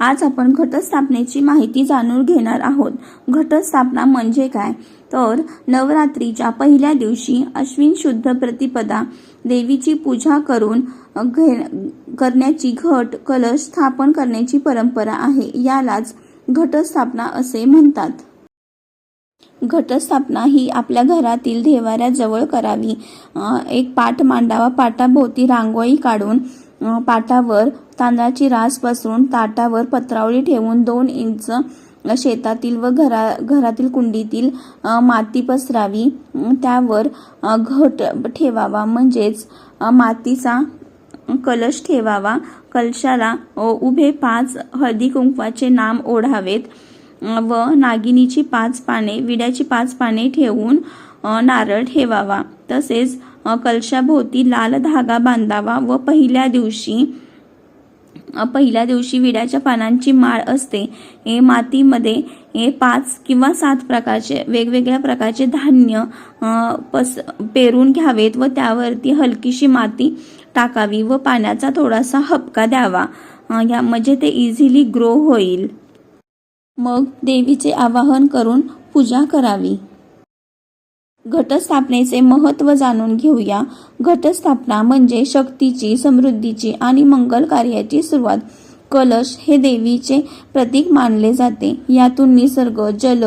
आज आपण घटस्थापनेची माहिती जाणून घेणार आहोत. घटस्थापना म्हणजे काय? तर नवरात्रीच्या पहिल्या दिवशी अश्विन शुद्ध प्रतिपदा देवीची पूजा करून घे करण्याची घट कलश स्थापन करण्याची परंपरा आहे. यालाच घटस्थापना असे म्हणतात. घटस्थापना ही आपल्या घरातील देवाऱ्याजवळ करावी. एक पाट मांडावा पाटाभोवती रांगोळी काढून पाटावर तांदळाची रास पसरून ताटावर पत्रावळी ठेवून दोन इंच शेतातील व घरा घरातील कुंडीतील माती पसरावी. त्यावर घट ठेवावा. म्हणजेच मातीचा कलश ठेवावा. कलशाला उभे पाच हळदी कुंकवाचे नाम ओढावेत. व नागिनीची पाच पाने विड्याची पाच पाने ठेवून नारळ ठेवावा. तसेच कलशाभोवती लाल धागा बांधावा व पहिल्या दिवशी पहिल्या दिवशी विड्याच्या पानांची माळ असते. हे मातीमध्ये हे पाच किंवा सात प्रकारचे वेगवेगळ्या प्रकारचे धान्य पस पेरून घ्यावेत व त्यावरती हलकीशी माती टाकावी व पाण्याचा थोडासा हपका द्यावा. या म्हणजे ते इझिली ग्रो होईल. मग देवीचे आवाहन करून पूजा करावी. घटस्थापनेचे महत्त्व जाणून घेऊया. घटस्थापना म्हणजे शक्तीची समृद्धीची आणि मंगल कार्याची सुरुवात. कलश हे देवीचे प्रतीक मानले जाते. यातून निसर्ग जल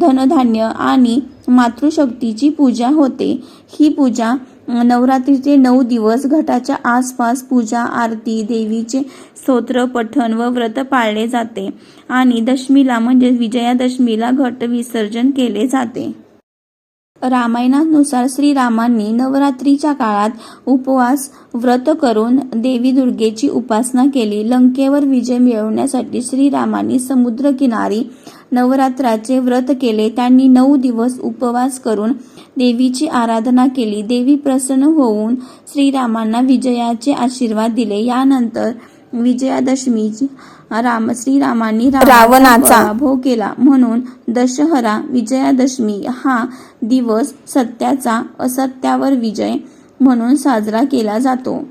धनधान्य आणि मातृशक्तीची पूजा होते. ही पूजा नवरात्रीचे नऊ दिवस घटाच्या आसपास पूजा आरती देवीचे स्तोत्र पठण व व्रत पाळले जाते. आणि दशमीला म्हणजे विजयादशमीला घट विसर्जन केले जाते. रामायणानुसार श्रीरामांनी नवरात्रीच्या काळात उपवास व्रत करून देवी दुर्गेची उपासना केली. लंकेवर विजय मिळवण्यासाठी श्रीरामांनी समुद्रकिनारी नवरात्राचे व्रत केले. त्यांनी नऊ दिवस उपवास करून देवीची आराधना केली. देवी प्रसन्न होऊन श्रीरामांना विजयाचे आशीर्वाद दिले. यानंतर विजयादशमीची राम श्रीरामांनी रावणाचा. पराभव केला. म्हणून दशहरा विजयादशमी हा दिवस सत्याचा असत्यावर विजय म्हणून साजरा केला जातो.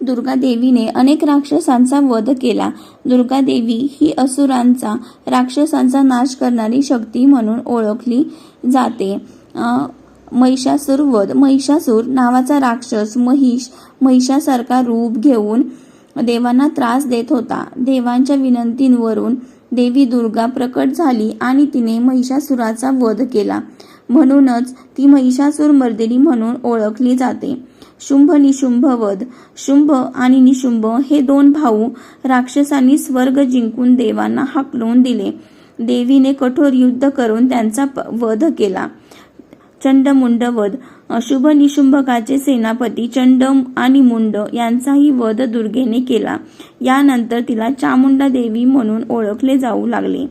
दुर्गा देवीने अनेक राक्षसांचा वध केला. दुर्गा देवी ही असुरांचा राक्षसांचा नाश करणारी शक्ती म्हणून ओळखली जाते. महिषासुरवध महिषासूर वध. महिषासूर नावाचा राक्षस महिष महिषासारखा रूप घेऊन देवांना त्रास देत होता. देवांच्या विनंतींवरून देवी दुर्गा प्रकट झाली आणि तिने महिषासुराचा वध केला. म्हणूनच ती महिषासूर मर्दिनी म्हणून ओळखली जाते. शुंभ निशुंभ वध. शुंभ आणि निशुंभ हे दोन भाऊ राक्षसांनी स्वर्ग जिंकून देवांना हाकलून दिले. देवीने कठोर युद्ध करून त्यांचा प- वध केला. चंड मुंडवध शुभ निशुंभकाचे सेनापती चंड आणि मुंड यांचाही वध दुर्गेने केला. यानंतर तिला चामुंडा देवी म्हणून ओळखले जाऊ लागले.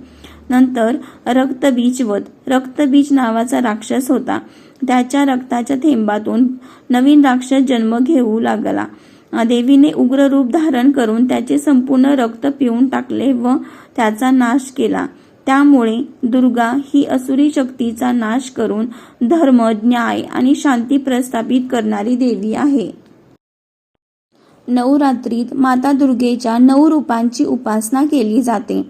नंतर रक्तबीज वध रक्तबीज नावाचा राक्षस होता. त्याच्या रक्ताच्या थेंबातून नवीन राक्षस जन्म घेऊ लागला. देवीने उग्र रूप धारण करून त्याचे संपूर्ण रक्त पिऊन टाकले व त्याचा नाश केला. त्यामुळे दुर्गा ही असुरी शक्तीचा नाश करून धर्म न्याय आणि शांती प्रस्थापित करणारी देवी आहे. नवरात्रीत माता दुर्गेच्या नऊ रूपांची उपासना केली जाते.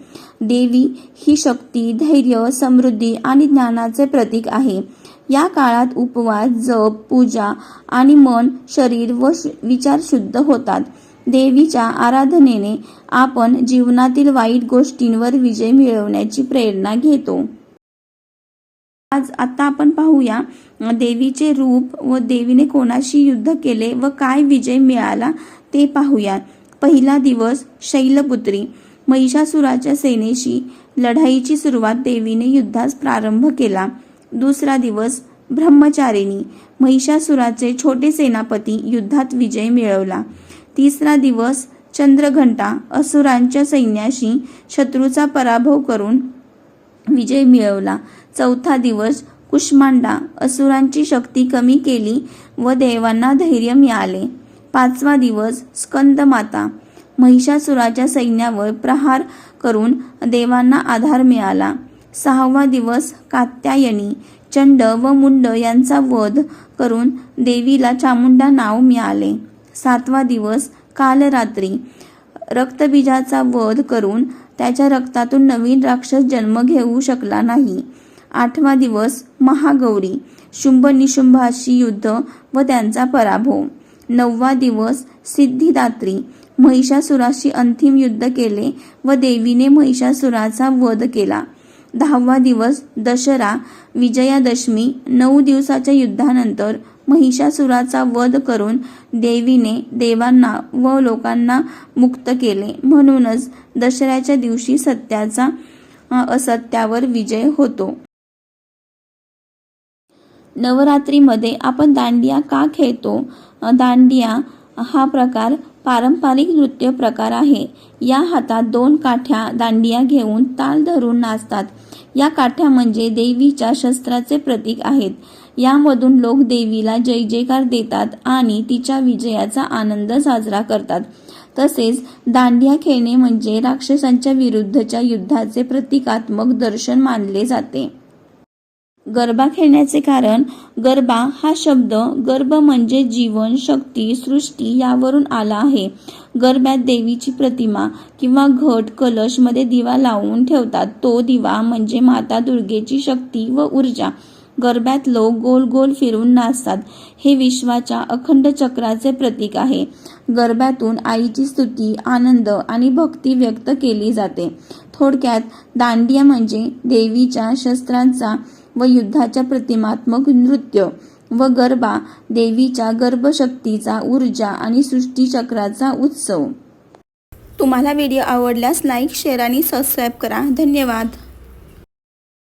देवी ही शक्ती धैर्य समृद्धी आणि ज्ञानाचे प्रतीक आहे. या काळात उपवास जप पूजा आणि मन शरीर व विचार शुद्ध होतात. देवीच्या आराधनेने आपण जीवनातील वाईट गोष्टींवर विजय मिळवण्याची प्रेरणा घेतो. आज आता आपण पाहूया देवीचे रूप व देवीने कोणाशी युद्ध केले व काय विजय मिळाला ते पाहूया पहिला दिवस शैलपुत्री महिषासुराच्या सेनेशी लढाईची सुरुवात देवीने युद्धास प्रारंभ केला. दुसरा दिवस ब्रह्मचारिणी महिषासुराचे छोटे सेनापती युद्धात विजय मिळवला. तिसरा दिवस चंद्रघंटा असुरांच्या सैन्याशी शत्रूचा पराभव करून विजय मिळवला. चौथा दिवस कुष्मांडा असुरांची शक्ती कमी केली व देवांना धैर्य मिळाले. पाचवा दिवस स्कंदमाता महिषासुराच्या सैन्यावर प्रहार करून देवांना आधार मिळाला. सहावा दिवस कात्यायनी चंड व मुंड यांचा वध करून देवीला चामुंडा नाव मिळाले. सातवा दिवस कालरात्री. रक्तबीजाचा वध करून त्याच्या रक्तातून नवीन राक्षस जन्म घेऊ शकला नाही. आठवा दिवस महागौरी. शुंभ निशुंभाशी युद्ध व त्यांचा पराभव. नववा दिवस सिद्धिदात्री. महिषासुराशी अंतिम युद्ध केले व देवीने महिषासुराचा वध केला. दहावा दिवस दशरा विजयादशमी नऊ दिवसाच्या युद्धानंतर महिषासुराचा वध करून देवीने देवांना व लोकांना मुक्त केले. म्हणूनच दसऱ्याच्या दिवशी सत्याचा असत्यावर विजय होतो. नवरात्रीमध्ये आपण दांडिया का खेळतो? दांडिया हा प्रकार पारंपरिक नृत्य प्रकार आहे. या हातात दोन काठ्या दांडिया घेऊन ताल धरून नाचतात. या काठ्या म्हणजे देवीच्या शस्त्राचे प्रतीक आहेत. यामधून लोक देवीला जय जयकार देतात आणि तिच्या विजयाचा आनंद साजरा करतात. तसेच दांडिया खेळणे म्हणजे राक्षसांच्या विरुद्धच्या युद्धाचे प्रतिकात्मक दर्शन मानले जाते. गरबा खेळण्याचे कारण गरबा हा शब्द गर्भ म्हणजे जीवन शक्ती सृष्टी यावरून आला आहे. गरब्यात देवीची प्रतिमा किंवा घट कलशमध्ये दिवा लावून ठेवतात. तो दिवा म्हणजे माता दुर्गेची शक्ती व ऊर्जा. गरब्यात लोक गोल गोल फिरून नाचतात. हे विश्वाच्या अखंड चक्राचे प्रतीक आहे. गरब्यातून आईची स्तुती आनंद आणि भक्ती व्यक्त केली जाते. थोडक्यात दांडिया म्हणजे देवीच्या शस्त्रांचा व युद्धाच्या प्रतिमात्मक नृत्य व गरबा देवीच्या गर्भशक्तीचा ऊर्जा आणि सृष्टीचक्राचा उत्सव. तुम्हाला व्हिडिओ आवडल्यास लाईक शेअर आणि सबस्क्राईब करा. धन्यवाद.